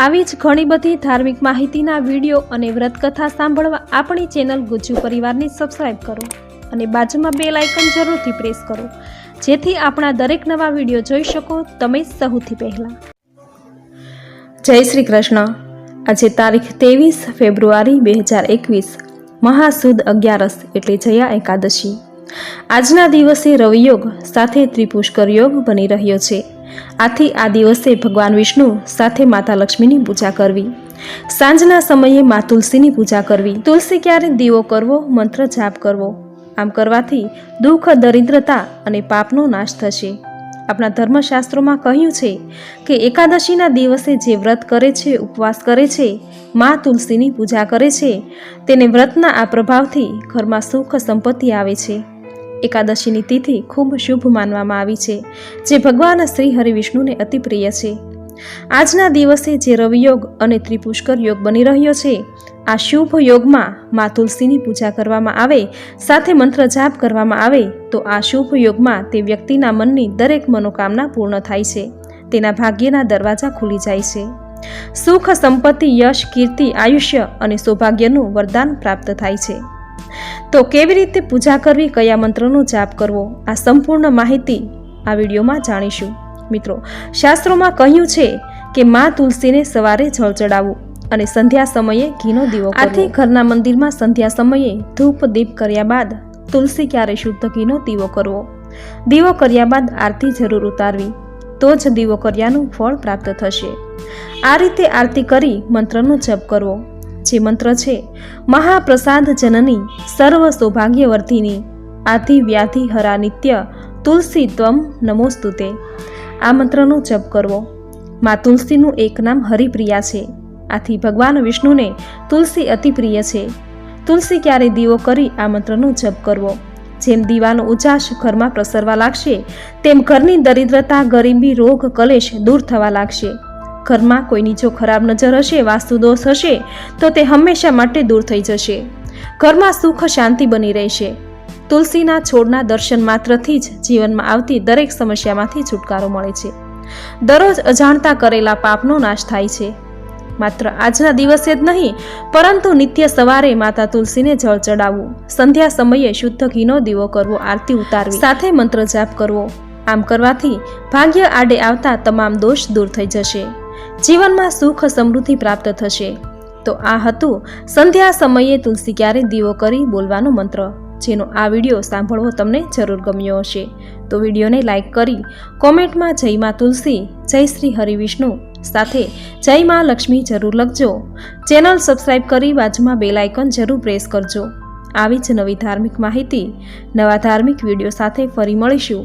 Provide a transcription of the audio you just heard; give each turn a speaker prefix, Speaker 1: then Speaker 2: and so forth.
Speaker 1: આવી જ ઘણી બધી ધાર્મિક માહિતીના વીડિયો અને વ્રતકથા સાંભળવા આપણી ચેનલ ગુજ્જુ પરિવારને સબસ્ક્રાઈબ કરો અને બાજુમાં બે લાઇકન જરૂરથી પ્રેસ કરો. જેથી આપણા દરેક નવા વીડિયો જોઈ શકો તમે સૌથી પહેલાં. જય શ્રી કૃષ્ણ. આજે તારીખ ત્રેવીસ ફેબ્રુઆરી બે હજાર એકવીસ, મહાસુદ અગિયારસ એટલે જયા એકાદશી. આજના દિવસે રવિયોગ સાથે ત્રિપુષ્કર યોગ બની રહ્યો છે. આથી આ દિવસે ભગવાન વિષ્ણુ સાથે માતા લક્ષ્મીની પૂજા કરવી. સાંજના સમયે મા તુલસીની પૂજા કરવી. તુલસી ક્યારે દીવો કરવો, મંત્ર જાપ કરવો? આમ કરવાથી દુઃખ, દરિદ્રતા અને પાપનો નાશ થશે. આપણા ધર્મશાસ્ત્રોમાં કહ્યું છે કે એકાદશીના દિવસે જે વ્રત કરે છે, ઉપવાસ કરે છે, મા તુલસીની પૂજા કરે છે, તેને વ્રતના આ પ્રભાવથી ઘરમાં સુખ સંપત્તિ આવે છે. એકાદશીની તિથિ ખૂબ શુભ માનવામાં આવી છે, જે ભગવાન શ્રી હરિવિષ્ણુને અતિ પ્રિય છે. આજના દિવસે જે રવિયોગ અને ત્રિપુષ્કર યોગ બની રહ્યો છે, આ શુભ યોગમાં મા તુલસીની પૂજા કરવામાં આવે, સાથે મંત્ર જાપ કરવામાં આવે, તો આ શુભ યોગમાં તે વ્યક્તિના મનની દરેક મનોકામના પૂર્ણ થાય છે. તેના ભાગ્યના દરવાજા ખુલી જાય છે. સુખ, સંપત્તિ, યશ, કીર્તિ, આયુષ્ય અને સૌભાગ્યનું વરદાન પ્રાપ્ત થાય છે. તો કેવી રીતે પૂજા કરવી, કયા મંત્રનો જાપ કરવો, આ સંપૂર્ણ માહિતી આ વિડીયોમાં જાણીશું. મિત્રો, શાસ્ત્રોમાં કહ્યું છે કે મા તુલસીને સવારે જળ ચડાવવું અને સંધ્યા સમયે ઘીનો દીવો આથી ઘરના મંદિરમાં સંધ્યા સમયે ધૂપ દીપ કર્યા બાદ તુલસી ક્યારે શુદ્ધ ઘીનો દીવો કરવો. દીવો કર્યા બાદ આરતી જરૂર ઉતારવી, તો જ દીવો કર્યાનું ફળ પ્રાપ્ત થશે. આ રીતે આરતી કરી મંત્રનો જપ કરવો. જે મંત્ર છે, મહાપ્રસાદ જનની સર્વ સૌભાગ્યવર્ધિની આધિ વ્યાધિ હરા નિત્ય તુલસી ત્વમ નમોસ્તુતે. આ મંત્રનો જપ કરવો. મા તુલસીનું એક નામ હરિપ્રિયા છે. આથી ભગવાન વિષ્ણુને તુલસી અતિ પ્રિય છે. તુલસી ક્યારે દીવો કરી આ મંત્રનો જપ કરવો? જેમ દીવાનો ઉજાસ ઘરમાં પ્રસરવા લાગશે, તેમ ઘરની દરિદ્રતા, ગરીબી, રોગ, કલેશ દૂર થવા લાગશે. ઘરમાં કોઈની જો ખરાબ નજર હશે વાસ્તુદોષ હશે, તો તે હંમેશા માટે દૂર થઈ જશે. ઘરમાં સુખ શાંતિ બની રહેશે. તુલસીના છોડના દર્શન માત્રથી જ જીવનમાં આવતી દરેક સમસ્યામાંથી છુટકારો મળે છે. દરરોજ અજાણતા કરેલા પાપનો નાશ થાય છે. માત્ર આજના દિવસે જ નહીં, પરંતુ નિત્ય સવારે માતા તુલસીને જળ ચડાવવું, સંધ્યા સમયે શુદ્ધ ઘીનો દીવો કરવો, આરતી ઉતારવી, સાથે મંત્ર જાપ કરવો આમ કરવાથી ભાગ્ય આડે આવતા તમામ દોષ દૂર થઈ જશે. જીવનમાં સુખ સમૃદ્ધિ પ્રાપ્ત થશે. તો આ હતું સંધ્યા સમયે તુલસી ક્યારે દીવો કરી બોલવાનો મંત્ર. જેનો આ વીડિયો સાંભળવો તમને જરૂર ગમ્યો હશે. તો વિડીયોને લાઇક કરી કોમેન્ટમાં જય માં તુલસી, જય શ્રી હરિવિષ્ણુ, સાથે જય માં લક્ષ્મી જરૂર લખજો. ચેનલ સબસ્ક્રાઇબ કરી બાજુમાં બેલ આઇકન જરૂર પ્રેસ કરજો. આવી જ નવી ધાર્મિક માહિતી, નવા ધાર્મિક વીડિયો સાથે ફરી મળીશું.